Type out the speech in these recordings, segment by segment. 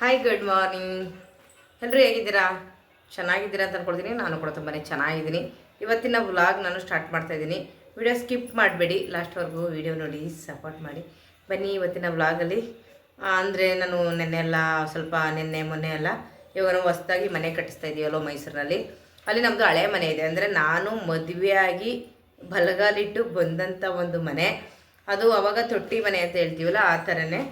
Hi good morning ಎಲ್ಲರೂ ಹೇಗಿದ್ದೀರಾ? ಚೆನ್ನಾಗಿದ್ದೀರಾ ಅಂತ ಅನ್ಕೊಳ್ತೀನಿ. ನಾನು ಕೂಡ ತುಂಬಾ ಚೆನ್ನಾಗಿದ್ದೀನಿ. ಇವತ್ತಿನ ವ್ಲಾಗ್ ನಾನು ಸ್ಟಾರ್ಟ್ ಮಾಡ್ತಾ ಇದ್ದೀನಿ. ವಿಡಿಯೋ ಸ್ಕಿಪ್ ಮಾಡಬೇಡಿ. ಲಾಸ್ಟ್ವರೆಗೂ ವಿಡಿಯೋ ನೋಡಿ ಸಪೋರ್ಟ್ ಮಾಡಿ. ಬನ್ನಿ ಇವತ್ತಿನ ವ್ಲಾಗಲ್ಲಿ ಅಂದರೆ ನಾನು ನೆನ್ನೆ ಎಲ್ಲ ಸ್ವಲ್ಪ ನಿನ್ನೆ, ಮೊನ್ನೆ ಎಲ್ಲ ಇವಾಗ ನಾವು ಹೊಸ್ದಾಗಿ ಮನೆ ಕಟ್ಟಿಸ್ತಾ ಇದೀವಲ್ಲೋ ಮೈಸೂರಿನಲ್ಲಿ. ಅಲ್ಲಿ ನಮ್ಮದು ಹಳೆ ಮನೆ ಇದೆ. ಅಂದರೆ ನಾನು ಮದುವೆಯಾಗಿ ಬಲಗಾಲಿಟ್ಟು ಬಂದಂಥ ಒಂದು ಮನೆ. ಅದು ಅವಾಗ ತೊಟ್ಟಿ ಮನೆ ಅಂತ ಹೇಳ್ತೀವಲ್ಲ, ಆ ಥರನೇ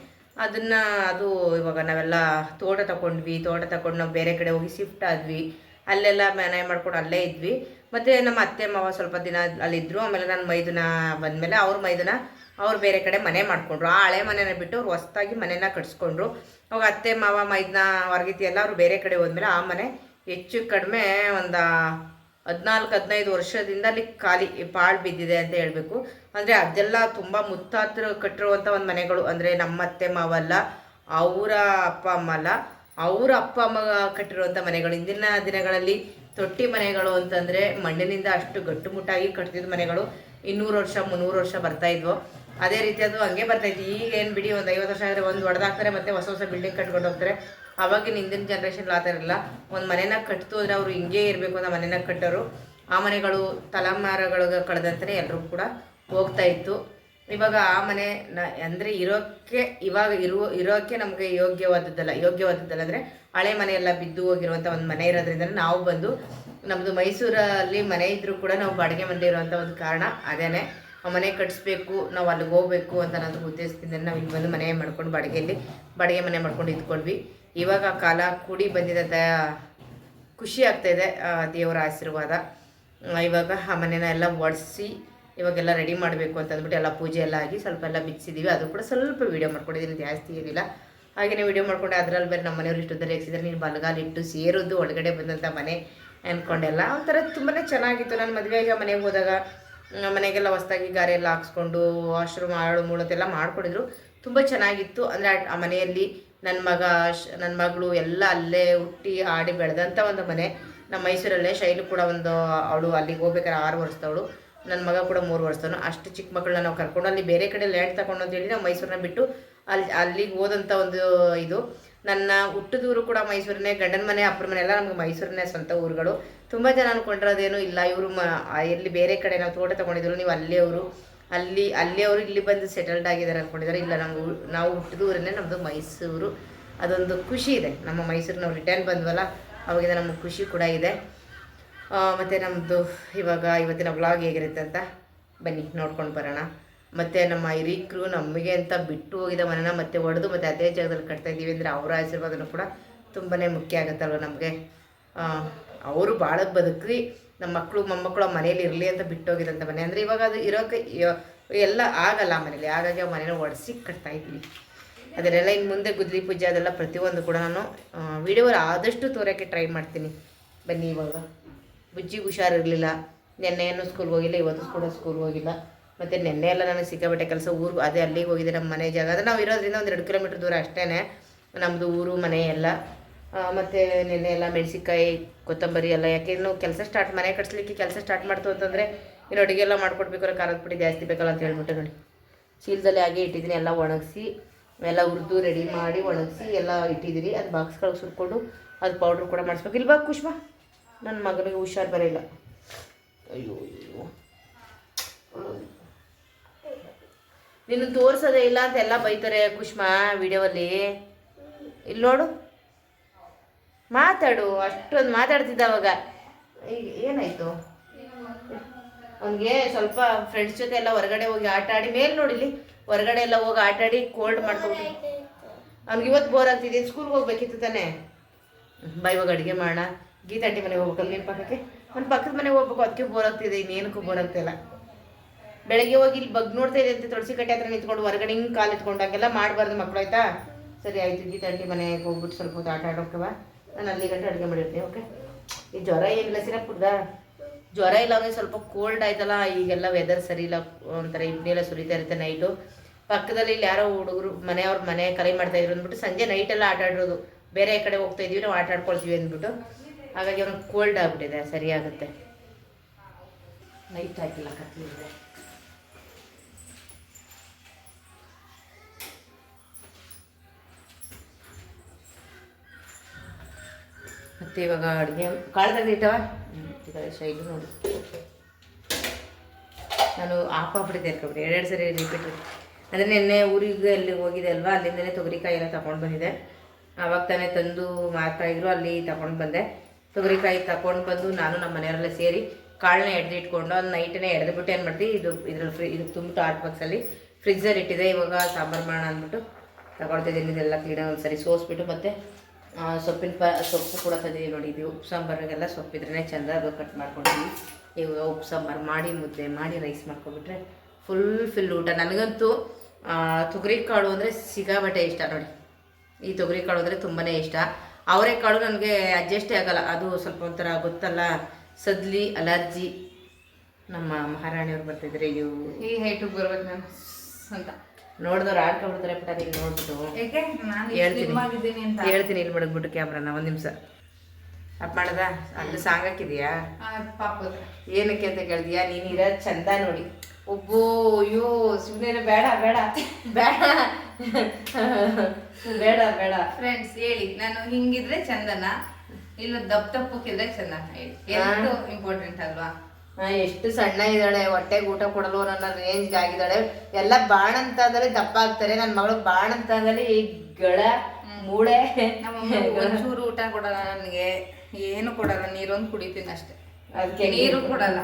ಅದನ್ನು ಅದು ಇವಾಗ ನಾವೆಲ್ಲ ತೋಟ ತಗೊಂಡ್ವಿ ತೋಟ ತಕೊಂಡು ನಾವು ಬೇರೆ ಕಡೆ ಹೋಗಿ ಶಿಫ್ಟ್ ಆದ್ವಿ. ಅಲ್ಲೆಲ್ಲ ಮನೆ ಮಾಡ್ಕೊಂಡು ಅಲ್ಲೇ ಇದ್ವಿ. ಮತ್ತು ನಮ್ಮ ಅತ್ತೆ, ಮಾವ ಸ್ವಲ್ಪ ದಿನ ಅಲ್ಲಿದ್ರು. ಆಮೇಲೆ ನಾನು ಮೈದನ ಬಂದಮೇಲೆ ಅವ್ರ ಮೈದನ ಅವ್ರು ಬೇರೆ ಕಡೆ ಮನೆ ಮಾಡ್ಕೊಂಡ್ರು. ಆ ಹಳೆ ಮನೆನ ಬಿಟ್ಟು ಅವ್ರು ಹೊಸ್ದಾಗಿ ಮನೆನ ಕಟ್ಸ್ಕೊಂಡ್ರು. ಅವಾಗ ಅತ್ತೆ, ಮಾವ, ಮೈದನ ಹೊರಗಿತಿ ಎಲ್ಲ ಅವ್ರು ಬೇರೆ ಕಡೆ ಹೋದ್ಮೇಲೆ ಆ ಮನೆ ಹೆಚ್ಚು ಕಡಿಮೆ ಒಂದು ಹದಿನಾಲ್ಕು, ಹದಿನೈದು ವರ್ಷದಿಂದ ಅಲ್ಲಿ ಖಾಲಿ ಪಾಳು ಬಿದ್ದಿದೆ ಅಂತ ಹೇಳಬೇಕು. ಅಂದರೆ ಅದೆಲ್ಲ ತುಂಬ ಮುತ್ತಾತ್ರ ಕಟ್ಟಿರುವಂಥ ಒಂದು ಮನೆಗಳು. ಅಂದರೆ ನಮ್ಮ ಅತ್ತೆ ಮಾವಲ್ಲ, ಅವರ ಅಪ್ಪ ಅಮ್ಮ ಅಲ್ಲ ಅವರ ಅಪ್ಪ ಅಮ್ಮ ಕಟ್ಟಿರುವಂಥ ಮನೆಗಳು. ಇಂದಿನ ದಿನಗಳಲ್ಲಿ ತೊಟ್ಟಿ ಮನೆಗಳು ಅಂತಂದರೆ ಮಣ್ಣಿನಿಂದ ಅಷ್ಟು ಗಟ್ಟುಮುಟ್ಟಾಗಿ ಕಟ್ತಿದ್ದ ಮನೆಗಳು. ಇನ್ನೂರು ವರ್ಷ, ಮುನ್ನೂರು ವರ್ಷ ಬರ್ತಾ ಇದ್ವು. ಅದೇ ರೀತಿ ಅದು ಹಂಗೆ ಬರ್ತಾಯಿತ್ತು ಈಗ ಏನು ಬಿಡಿ, ಒಂದು ಐವತ್ತು ವರ್ಷ ಆದರೆ ಒಂದು ಹೊಡೆದಾಕ್ತಾರೆ ಮತ್ತೆ ಹೊಸ ಹೊಸ ಬಿಲ್ಡಿಂಗ್ ಕಟ್ಕೊಂಡು ಹೋಗ್ತಾರೆ. ಅವಾಗಿನ ಹಿಂದಿನ ಜನ್ರೇಷನ್ ಆ ಥರ ಇರಲ್ಲ ಒಂದು ಮನೆನ ಕಟ್ತು ಅಂದರೆ ಅವರು ಹಿಂಗೆ ಇರಬೇಕು ಅಂತ ಮನೆನ ಕಟ್ಟೋರು. ಆ ಮನೆಗಳು ತಲೆಮಾರುಗಳಿಗೆ ಕಳೆದಂತಲೇ ಎಲ್ಲರೂ ಕೂಡ ಹೋಗ್ತಾ ಇತ್ತು. ಇವಾಗ ಆ ಮನೆ ನ, ಅಂದರೆ ಇರೋಕ್ಕೆ ಇವಾಗ ಇರುವ ಇರೋಕ್ಕೆ ನಮಗೆ ಯೋಗ್ಯವಾದದ್ದಲ್ಲ ಯೋಗ್ಯವಾದದ್ದಲ್ಲ ಅಂದರೆ ಹಳೆ ಮನೆಯೆಲ್ಲ ಬಿದ್ದು ಹೋಗಿರುವಂಥ ಒಂದು ಮನೆ ಇರೋದ್ರಿಂದ ನಾವು ಬಂದು ನಮ್ಮದು ಮೈಸೂರಲ್ಲಿ ಮನೆ ಇದ್ದರೂ ಕೂಡ ನಾವು ಬಾಡಿಗೆ ಮನೆ ಇರುವಂಥ ಒಂದು ಕಾರಣ ಅದೇನೆ. ಆ ಮನೆ ಕಟ್ಟಿಸ್ಬೇಕು ನಾವು ಅಲ್ಲಿಗೆ ಹೋಗ್ಬೇಕು ಅಂತ ಅನ್ನೋದು ಉದ್ದೇಶದಿಂದ ನಾವು ಇಲ್ಲಿ ಬಂದು ಮನೆ ಮಾಡ್ಕೊಂಡು ಬಾಡಿಗೆಯಲ್ಲಿ, ಬಾಡಿಗೆ ಮನೆ ಮಾಡ್ಕೊಂಡು ಇದ್ಕೊಂಡ್ವಿ ಇವಾಗ ಕಾಲ ಕೂಡಿ ಬಂದಿದಂಥ ಖುಷಿ ಆಗ್ತಾಯಿದೆ ದೇವರ ಆಶೀರ್ವಾದ. ಇವಾಗ ಆ ಮನೆನ ಎಲ್ಲ ಒಡಿಸಿ ಇವಾಗೆಲ್ಲ ರೆಡಿ ಮಾಡಬೇಕು ಅಂತ ಅಂದ್ಬಿಟ್ಟು ಎಲ್ಲ ಪೂಜೆ ಎಲ್ಲ ಆಗಿ ಸ್ವಲ್ಪ ಎಲ್ಲ ಬಿಚ್ಚಿದ್ದೀವಿ. ಅದು ಕೂಡ ಸ್ವಲ್ಪ ವೀಡಿಯೋ ಮಾಡ್ಕೊಂಡಿದ್ದೀನಿ, ಜಾಸ್ತಿ ಏನಿಲ್ಲ. ಹಾಗೆಯೇ ವೀಡಿಯೋ ಮಾಡ್ಕೊಂಡು ಅದರಲ್ಲಿ ಬೇರೆ ನಮ್ಮ ಮನೆಯವ್ರು ಇಷ್ಟೊಂದಲ್ಲಿ ರೇಗಿಸಿದ್ರೆ ನೀನು ಬಲಗಾಲಿಟ್ಟು ಸೇರೋದು, ಒಳಗಡೆ ಬಂದಂಥ ಮನೆ ಅಂದ್ಕೊಂಡೆಲ್ಲ ಒಂಥರ ತುಂಬಾ ಚೆನ್ನಾಗಿತ್ತು. ನಾನು ಮದುವೆಗೆ ಮನೆಗೆ ಹೋದಾಗ ಮನೆಗೆಲ್ಲ ಹೊಸ್ದಾಗಿ ಗಾರೆ ಎಲ್ಲ ಹಾಕ್ಸ್ಕೊಂಡು ವಾಶ್ರೂಮ್ ಆಳು ಮೂಳತ್ತೆಲ್ಲ ಮಾಡ್ಕೊಂಡಿದ್ರು. ತುಂಬ ಚೆನ್ನಾಗಿತ್ತು. ಅಂದರೆ ಆ ಮನೆಯಲ್ಲಿ ನನ್ನ ಮಗ ನನ್ನ ಮಗಳು ಎಲ್ಲ ಅಲ್ಲೇ ಹುಟ್ಟಿ ಆಡಿ ಬೆಳೆದಂಥ ಒಂದು ಮನೆ. ನಮ್ಮ ಮೈಸೂರಲ್ಲೇ ಶೈಲು ಕೂಡ ಒಂದು ಅವಳು ಅಲ್ಲಿಗೆ ಹೋಗ್ಬೇಕಾದ್ರೆ ಆರು ವರ್ಷದವಳು. ನನ್ನ ಮಗ ಕೂಡ ಮೂರು ವರ್ಷದವನು. ಅಷ್ಟು ಚಿಕ್ಕ ಮಕ್ಕಳನ್ನ ನಾವು ಕರ್ಕೊಂಡು ಅಲ್ಲಿ ಬೇರೆ ಕಡೆ ಲ್ಯಾಂಡ್ ತಗೊಂಡು ಅಂತೇಳಿ ನಾವು ಮೈಸೂರನ್ನ ಬಿಟ್ಟು ಅಲ್ಲಿ, ಅಲ್ಲಿಗೆ ಹೋದಂಥ ಒಂದು ಇದು. ನನ್ನ ಹುಟ್ಟಿದೂರು ಕೂಡ ಮೈಸೂರನ್ನೇ ಗಂಡನ ಮನೆ, ಅಪ್ಪರ ಮನೆ, ಎಲ್ಲ ನಮ್ಗೆ ಮೈಸೂರನ್ನೇ ಸ್ವಂತ ಊರುಗಳು. ತುಂಬ ಜನ ಅನ್ಕೊಂಡಿರೋದೇನು ಇಲ್ಲ, ಇವರು ಎಲ್ಲಿ ಬೇರೆ ಕಡೆ ನಾವು ತೋಟ ತೊಗೊಂಡಿದ್ರು ನೀವು ಅಲ್ಲಿಯವರು. ಅಲ್ಲಿ, ಅಲ್ಲಿಯವರು ಇಲ್ಲಿ ಬಂದು ಸೆಟಲ್ಡ್ ಆಗಿದ್ದಾರೆ ಅಂದ್ಕೊಂಡಿದ್ದಾರೆ ಇಲ್ಲ, ನಮ್ಗೆ ನಾವು ಹುಟ್ಟಿದ ಊರನ್ನೇ ನಮ್ಮದು ಮೈಸೂರು. ಅದೊಂದು ಖುಷಿ ಇದೆ. ನಮ್ಮ ಮೈಸೂರು ನಾವು ರಿಟರ್ನ್ ಬಂದ್ವಲ್ಲ, ಅವಾಗಿಂದ ನಮಗೆ ಖುಷಿ ಕೂಡ ಇದೆ. ಮತ್ತು ನಮ್ಮದು ಇವಾಗ ಇವತ್ತಿನ ಬ್ಲಾಗ್ ಹೇಗಿರುತ್ತೆ ಅಂತ ಬನ್ನಿ ನೋಡ್ಕೊಂಡು ಬರೋಣ. ಮತ್ತು ನಮ್ಮ ಹಿರೀಕರು ನಮಗೆ ಅಂತ ಬಿಟ್ಟು ಹೋಗಿದ ಮನೆನ ಮತ್ತೆ ಒಡೆದು ಮತ್ತು ಅದೇ ಜಾಗದಲ್ಲಿ ಕಟ್ತಾ ಇದ್ದೀವಿ ಅಂದರೆ ಅವರ ಆಶೀರ್ವಾದನೂ ಕೂಡ ತುಂಬಾ ಮುಖ್ಯ ಆಗುತ್ತಲ್ವ ನಮಗೆ. ಅವರು ಭಾಳ ಬದುಕ್ರಿ ನಮ್ಮ ಮಕ್ಕಳು ಮೊಮ್ಮಕ್ಕಳು ಆ ಮನೇಲಿ ಇರಲಿ ಅಂತ ಬಿಟ್ಟು ಹೋಗಿದಂಥ ಮನೆ. ಅಂದರೆ ಇವಾಗ ಅದು ಇರೋಕ್ಕೆ ಎಲ್ಲ ಆಗಲ್ಲ ಮನೇಲಿ. ಹಾಗಾಗಿ ಆ ಮನೇನ ಒಡಿಸಿ ಕಟ್ತಾ ಇದ್ದೀವಿ. ಅದರೆಲ್ಲ ಇನ್ನು ಮುಂದೆ ಗುದ್ಲಿ ಪೂಜೆ ಅದೆಲ್ಲ ಪ್ರತಿಯೊಂದು ಕೂಡ ನಾನು ವಿಡಿಯೋ ಆದಷ್ಟು ತೋರೋಕ್ಕೆ ಟ್ರೈ ಮಾಡ್ತೀನಿ. ಬನ್ನಿ ಇವಾಗ. ಬುಜ್ಜಿಗೆ ಹುಷಾರಿರಲಿಲ್ಲ. ನೆನ್ನೆ ಏನು ಸ್ಕೂಲ್ಗೆ ಹೋಗಿಲ್ಲ, ಇವತ್ತು ಕೂಡ ಸ್ಕೂಲ್ಗೆ ಹೋಗಿಲ್ಲ. ಮತ್ತು ನೆನ್ನೆ ಎಲ್ಲ ನನಗೆ ಸಿಕ್ಕಾಬಟ್ಟೆ ಕೆಲಸ ಊರು, ಅದೇ ಅಲ್ಲಿಗೆ ಹೋಗಿದೆ ನಮ್ಮ ಮನೆ ಜಾಗ. ಅಂದರೆ ನಾವು ಇರೋದ್ರಿಂದ ಒಂದು ಎರಡು ಕಿಲೋಮೀಟ್ರ್ ದೂರ ಅಷ್ಟೇ ನಮ್ಮದು ಊರು, ಮನೆ ಎಲ್ಲ. ಮತ್ತು ನೆನ್ನೆ ಎಲ್ಲ ಮೆಣಸಿನ್ಕಾಯಿ, ಕೊತ್ತಂಬರಿ ಎಲ್ಲ. ಯಾಕೆ ಇನ್ನು ಕೆಲಸ ಸ್ಟಾರ್ಟ್ ಮನೆ ಕಟ್ಸ್ಲಿಕ್ಕೆ ಕೆಲಸ ಸ್ಟಾರ್ಟ್ ಮಾಡ್ತು ಅಂತಂದರೆ ಇನ್ನು ಅಡುಗೆ ಎಲ್ಲ ಮಾಡ್ಕೊಡ್ಬೇಕಾದ್ರೆ ಖಾರದ ಪುಡಿ ಜಾಸ್ತಿ ಬೇಕಲ್ಲ ಅಂತ ಹೇಳ್ಬಿಟ್ಟು ನೋಡಿ. ಚೀಲದಲ್ಲಿ ಹಾಗೆ ಇಟ್ಟಿದ್ದೀನಿ, ಎಲ್ಲ ಒಣಗಿಸಿ, ಎಲ್ಲ ಹುರಿದು ರೆಡಿ ಮಾಡಿ ಒಣಗಿಸಿ ಎಲ್ಲ ಇಟ್ಟಿದ್ದೀರಿ ಅದು ಬಾಕ್ಸ್ಗಳಿಗೆ ಸುರ್ಕೊಂಡು ಅದು ಪೌಡ್ರ್ ಕೂಡ ಮಾಡಿಸ್ಬೇಕು. ಇಲ್ವಾ ಕುಷ್ಮಾ? ನನ್ನ ಮಗನಿಗೆ ಹುಷಾರು ಬರೋಲ್ಲ ಅಯ್ಯೋ ಅಯ್ಯೋ. ನಿನ್ನ ತೋರಿಸೋದೇ ಇಲ್ಲ ಅಂತ ಎಲ್ಲ ಬೈತಾರೆ ಕುಷ್ಮಾ ವಿಡಿಯೋವಲ್ಲಿ ಇಲ್ಲಿ ನೋಡು. ಮಾತಾಡು ಅಷ್ಟೊಂದು ಮಾತಾಡ್ತಿದ್ದ ಅವಾಗ. ಈಗ ಏನಾಯ್ತು? ಅವನಿಗೆ ಸ್ವಲ್ಪ ಫ್ರೆಂಡ್ಸ್ ಜೊತೆ ಎಲ್ಲ ಹೊರಗಡೆ ಹೋಗಿ ಆಟ ಆಡಿ ಮೇಲೆ ನೋಡಿಲಿ ಹೊರಗಡೆ ಎಲ್ಲ ಹೋಗಿ ಆಟ ಆಡಿ ಕೋಲ್ಡ್ ಮಾಡ್ಕೊಂಡು ಅವ್ನಿಗೆ ಇವತ್ತು ಬೋರ್ ಆಗ್ತಿದೆ ಸ್ಕೂಲ್ಗೆ ಹೋಗ್ಬೇಕಿತ್ತು ತಾನೇ. ಬೈವಾಗ ಇವಾಗ ಅಡುಗೆ ಮಾಡೋಣ ಗೀತಾಂಟಿ ಮನೆಗೆ ಹೋಗ್ಬೇಕಲ್ಲ ನಿನ್ನ ಪಕ್ಕಕ್ಕೆ? ಒಂದು ಪಕ್ಕದ ಮನೆಗೆ ಹೋಗ್ಬೇಕು ಅದಕ್ಕೆ ಬೋರ್ ಆಗ್ತಿದೆ, ಇನ್ನೇನಕ್ಕೂ ಬೋರ್ ಆಗ್ತಿಲ್ಲ ಬೆಳಗ್ಗೆ ಹೋಗಿ ಇಲ್ಲಿ ಬಗ್ ನೋಡ್ತಾ ಇದೆ ಅಂತ ತುಳಸಿ ಕಟ್ಟೆ ಹತ್ರ ನಿಂತ್ಕೊಂಡು ಹೊರಗಡೆ ಹಿಂಗೆ ಕಾಲು ಎತ್ಕೊಂಡು ಹಂಗೆಲ್ಲ ಮಾಡಬಾರ್ದು ಮಕ್ಕಳು ಆಯ್ತಾ? ಸರಿ, ಆಯಿತು ಗೀತಾಂಟಿ ಮನೆಗೆ ಹೋಗ್ಬಿಟ್ಟು ಸ್ವಲ್ಪ ಹೊತ್ತು ಆಟ ಆಡೋಕ್ಕವ ನಾನು ಅಲ್ಲಿ ಗಂಟೆ ಅಡುಗೆ ಮಾಡಿರ್ತೀನಿ ಓಕೆ ಈ ಜ್ವರ ಏನಿಲ್ಲ, ಸಿರಪ್ ಕುಡ್ದ? ಜ್ವರ ಇಲ್ಲ ಅಂದರೆ ಸ್ವಲ್ಪ ಕೋಲ್ಡ್ ಆಯ್ತಲ್ಲ, ಈಗೆಲ್ಲ ವೆದರ್ ಸರಿ ಇಲ್ಲ, ಒಂಥರ ಇಡ್ನಿ ಎಲ್ಲ ಸುರಿತಾ ಇರುತ್ತೆ ನೈಟು ಪಕ್ಕದಲ್ಲಿ ಇಲ್ಲಿ ಯಾರೋ ಹುಡುಗರು, ಮನೆಯವ್ರ ಮನೆ ಕರೆ ಮಾಡ್ತಾ ಇದ್ರು ಅಂದ್ಬಿಟ್ಟು ಸಂಜೆ ನೈಟೆಲ್ಲ ಆಟ ಆಡಿರೋದು ಬೇರೆ ಕಡೆ ಹೋಗ್ತಾ ಇದೀವಿ, ನಾವು ಆಟ ಆಡ್ಕೊಳ್ತೀವಿ ಅಂದ್ಬಿಟ್ಟು. ಹಾಗಾಗಿ ಅವ್ನಿಗೆ ಕೋಲ್ಡ್ ಆಗ್ಬಿಟ್ಟಿದೆ, ಸರಿಯಾಗುತ್ತೆ. ನೈಟ್ ಹಾಕಿಲ್ಲ ಕತ್ತಲಿದೆ ಮತ್ತು ಇವಾಗ ಅಡುಗೆ ಕಾಳು ತೆಗ್ದಿತ್ತವ ಶೈಲಿ ನೋಡಿ. ನಾನು ಆಫ್ ಆಗ್ಬಿಟ್ಟಿದ್ದೆ ಅನ್ಕೊಬಿಟ್ಟು ಎರಡೆರಡು ಸರಿ ರಿಪೀಟ್ ಅಂದರೆ ನಿನ್ನೆ ಊರಿಗೆ ಅಲ್ಲಿ ಹೋಗಿದೆ ಅಲ್ವಾ, ಅಲ್ಲಿಂದಲೇ ತೊಗರಿಕಾಯಿ ಎಲ್ಲ ತಗೊಂಡು ಬಂದಿದೆ ಆವಾಗ ತಾನೇ ತಂದು ಮಾರ್ತಾಯಿದ್ರು ಅಲ್ಲಿ ತಗೊಂಡು ಬಂದೆ. ತೊಗರಿಕಾಯಿ ತಗೊಂಡು ಬಂದು ನಾನು ನಮ್ಮ ಮನೆಯವರೆಲ್ಲ ಸೇರಿ ಕಾಳನ್ನ ಎಡ್ದಿಟ್ಕೊಂಡು ಅದು ನೈಟನ್ನೇ ಎಡ್ದುಬಿಟ್ಟು ಏನು ಮಾಡ್ತೀವಿ ಇದು ಇದ್ರಲ್ಲಿ ಫ್ರಿ ಇದು ತುಂಬಿಟ್ಟು ಆರ್ಟ್ ಬಾಕ್ಸಲ್ಲಿ ಫ್ರಿಜ್ಜಲ್ಲಿ ಇಟ್ಟಿದೆ. ಇವಾಗ ಸಾಂಬಾರು ಮಾಡೋಣ ಅಂದ್ಬಿಟ್ಟು ತಗೊಳ್ತಿದ್ದೀನಿ ಇದೆಲ್ಲ ಕ್ಲೀನಾಗಿ ಒಂದು ಸರಿ ಸೋಸ್ಬಿಟ್ಟು ಮತ್ತು ಸೊಪ್ಪಿನ ಪ, ಸೊಪ್ಪು ಕೂಡ ತಂದಿದ್ದೀವಿ ನೋಡಿ, ಇದು ಉಪ್ಪು ಸಾಂಬಾರಿಗೆಲ್ಲ ಸೊಪ್ಪಿದ್ರೇ ಚಂದ ಅದು ಕಟ್ ಮಾಡ್ಕೊಂಡಿದ್ದೀವಿ ಇವಾಗ ಉಪ್ಪು ಸಾಂಬಾರು ಮಾಡಿ ಮುದ್ದೆ ಮಾಡಿ ರೈಸ್ ಮಾಡ್ಕೊಬಿಟ್ರೆ ಫುಲ್ ಫಿಲ್ ಊಟ. ನನಗಂತೂ ತೊಗರಿ ಕಾಳು ಅಂದರೆ ಸಿಗಾಬಟ್ಟೆ ಇಷ್ಟ ನೋಡಿ. ಈ ತೊಗರಿ ಕಾಳು ಅಂದರೆ ತುಂಬಾ ಇಷ್ಟ. ಅವರೆಕಾಳು ನನಗೆ ಅಡ್ಜಸ್ಟೇ ಆಗಲ್ಲ. ಅದು ಸ್ವಲ್ಪ ಒಂಥರ ಗೊತ್ತಲ್ಲ. ಸದ್ಲಿ ಅಲರ್ಜಿ. ನಮ್ಮ ಮಹಾರಾಣಿಯವ್ರು ಬರ್ತಿದ್ರೆ ಇವು ಈ ಹೈಟಿಗೆ ಬರ್ಬೇಕು ನಾನು. ಅಂತ ನೋಡಿದವ್ರು ಆಡ್ಕೊಂಡ್ಬಿಡ್ತಾರೆ ಬಟ್ ಅದಕ್ಕೆ ನೋಡ್ಬಿಟ್ಟು. ಹೇಳ್ತೀನಿ. ಹೇಳ್ತೀನಿ ಇಲ್ಲಿ ಮಡಗ್ಬಿಟ್ಟು ಕ್ಯಾಮ್ರಾನ ಒಂದು ನಿಮಿಷ. ಅಪ್ಪ ಮಾಡ್ದ ಅಲ್ಲಿ ಸಾಂಗ್ ಹಾಕಿದ್ಯಾ? ಏನಕ್ಕೆ ಅಂತ ಕೇಳ್ತೀಯಾ ನೀನು ಇರೋದು ಚಂದ ನೋಡಿ. ಒಬ್ಬೋ ಅಯ್ಯೋ ಸುಮ್ಮನೆ ಬೇಡ ಬೇಡ. ಬೇಡ. ಬೇಡ ಬೇಡ. ಫ್ರೆಂಡ್ಸ್ ಹೇಳಿ. ನಾನು ಹಿಂಗಿದ್ರೆ ಚಂದನ ಇಲ್ಲ ದಪ್ಪ ತಪ್ಪಕ್ಕಿದ್ರೆ ಚಂದನ ಹೇಳಿ. ಎಷ್ಟು ಇಂಪಾರ್ಟೆಂಟ್ ಅಲ್ವಾ? ಎಷ್ಟು ಸಣ್ಣ ಇದ್ದಾಳೆ ಹೊಟ್ಟೆಗೆ ಊಟ ಕೊಡಲು ನನ್ನ ರೇಂಜ್ ಆಗಿದ್ದಾಳೆ. ಎಲ್ಲ ಬಾಣಂತಂದಲ್ಲಿ ದಪ್ಪ ಆಗ್ತಾರೆ ನನ್ನ ಮಗಳು ಬಾಣಂತಂದಲ್ಲಿ ಈ ಗಳ ಮೂಳೆ. ಒಂಚೂರು ಊಟ ಕೊಡಲ್ಲ ನನಗೆ. ಏನು ಕೊಡಲ್ಲ ನೀರೊಂದು ಕುಡಿತೀನಿ ಅಷ್ಟೇ. ಅದಕ್ಕೆ ನೀರು ಕೊಡಲ್ಲ.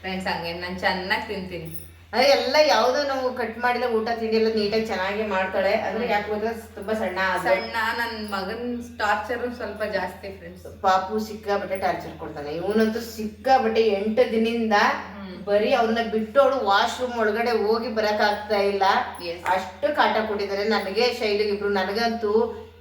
ಫ್ರೆಂಡ್ಸ್ ಹಂಗೆ. ನಾನು ಚೆನ್ನಾಗಿ ತಿಂತೀನಿ. ಅದೇ ಎಲ್ಲ ಯಾವ್ದು ನಾವು ಕಟ್ ಮಾಡಿದ ಊಟ ತಿಂಡಿ ಎಲ್ಲ ನೀಟಾಗಿ ಚೆನ್ನಾಗಿ ಮಾಡ್ತಾಳೆ. ಅಂದ್ರೆ ಯಾಕೆ ಗೊತ್ತಾ? ತುಂಬಾ ಸಣ್ಣ. ಸಣ್ಣ ನನ್ನ ಮಗನ್ ಟಾರ್ಚರ್ ಸ್ವಲ್ಪ ಜಾಸ್ತಿ ಫ್ರೆಂಡ್ಸ್ ಪಾಪು ಸಿಕ್ಕಾಬಟ್ಟೆ ಟಾರ್ಚರ್ ಕೊಡ್ತಾನೆ. ಇವನಂತೂ ಸಿಕ್ಕಾಬಟ್ಟೆ ಎಂಟು ದಿನದಿಂದ ಬರೀ ಅವ್ರನ್ನ ಬಿಟ್ಟು ಅವಳು ವಾಶ್ರೂಮ್ ಒಳಗಡೆ ಹೋಗಿ ಬರಕ್ ಆಗ್ತಾ ಇಲ್ಲ. ಅಷ್ಟು ಕಾಟ ಕೊಟ್ಟಿದ್ದಾರೆ ನನಗೆ ಶೈಲಿಗೆ ಇಬ್ರು. ನನಗಂತೂ